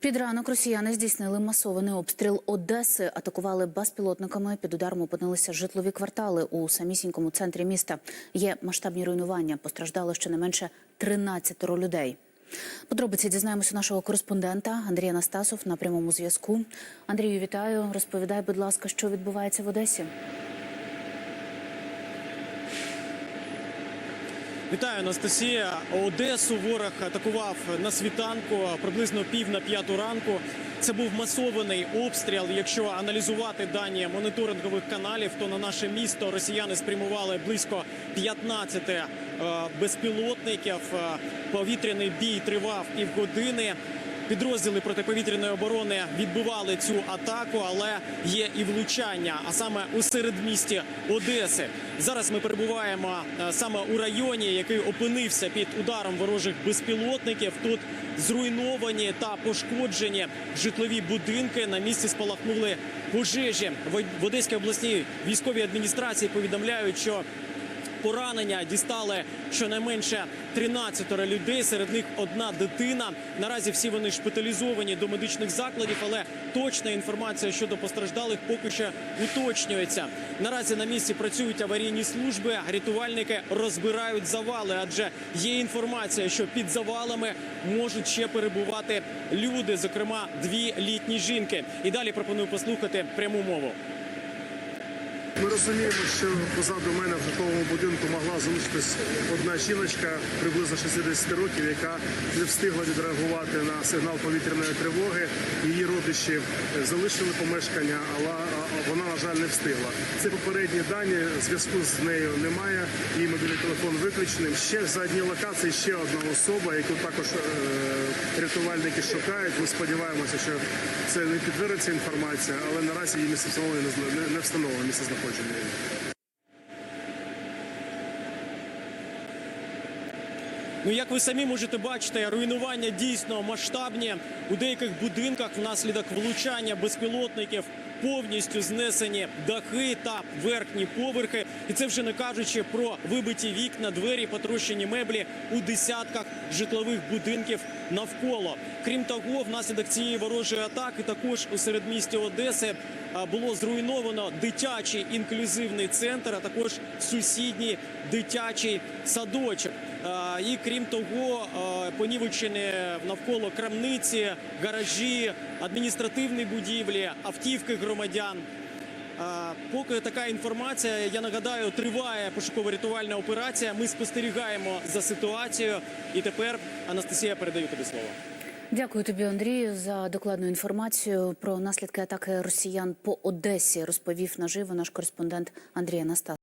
Під ранок росіяни здійснили масований обстріл Одеси, атакували безпілотниками. Під ударом опинилися житлові квартали у самісінькому центрі міста. Є масштабні руйнування. Постраждало щонайменше 13 людей. Подробиці дізнаємося нашого кореспондента Андрія Настасов на прямому зв'язку. Андрію, вітаю. Розповідай, будь ласка, що відбувається в Одесі. Вітаю, Анастасія. Одесу ворог атакував на світанку приблизно пів на п'яту ранку. Це був масований обстріл. Якщо аналізувати дані моніторингових каналів, то на наше місто росіяни спрямували близько 15 е, безпілотників. Е, Повітряний бій тривав півгодини. Підрозділи протиповітряної оборони відбивали цю атаку, але є і влучання, а саме у середмісті Одеси. Зараз ми перебуваємо е, саме у районі, який опинився під ударом ворожих безпілотників. Тут зруйновані та пошкоджені житлові будинки. На місці спалахнули пожежі. В- Одеській обласній військовій адміністрації повідомляють, що Поранення дістали щонайменше 13 людей. Серед них одна дитина. Наразі всі вони шпиталізовані до медичних закладів, але точна інформація щодо постраждалих поки що уточнюється. Наразі на місці працюють аварійні служби. Рятувальники розбирають завали, адже є інформація, що під завалами можуть ще перебувати люди, зокрема дві літні жінки. І далі пропоную послухати пряму мову. Ми розуміємо, що позаду мене в житловому будинку могла залишитись одна жіночка приблизно 60 років, яка не встигла відреагувати на сигнал повітряної тривоги. Її родичі е, залишили помешкання, але вона, на жаль, не встигла. Це попередні дані. Зв'язку з нею немає. Її мобільний телефон виключений. Ще за одній локації ще одна особа, яку також е, рятувальники шукають. Ми сподіваємося, що це не підтвердиться інформація, але наразі її місце встановлення не встановлено місце знаходження. Ну, як ви самі можете бачити, руйнування дійсно масштабні. У деяких будинках внаслідок влучання безпілотників повністю знесені дахи та верхні поверхи. І це вже не кажучи про вибиті вікна, двері, потрощені меблі у десятках житлових будинків навколо. Крім того, внаслідок цієї ворожої атаки також у середмісті Одеси було зруйновано дитячий інклюзивний центр, а також сусідній дитячий садочок. І крім того, понівечені навколо крамниці, гаражі, адміністративні будівлі, автівки громадян. Поки така інформація, я нагадаю, триває пошуково-рятувальна операція. Ми спостерігаємо за ситуацією. І тепер Анастасія передаю тобі слово. Дякую тобі, Андрію, за докладну інформацію про наслідки атаки росіян по Одесі. Розповів наживо наш кореспондент Андрій Анастас.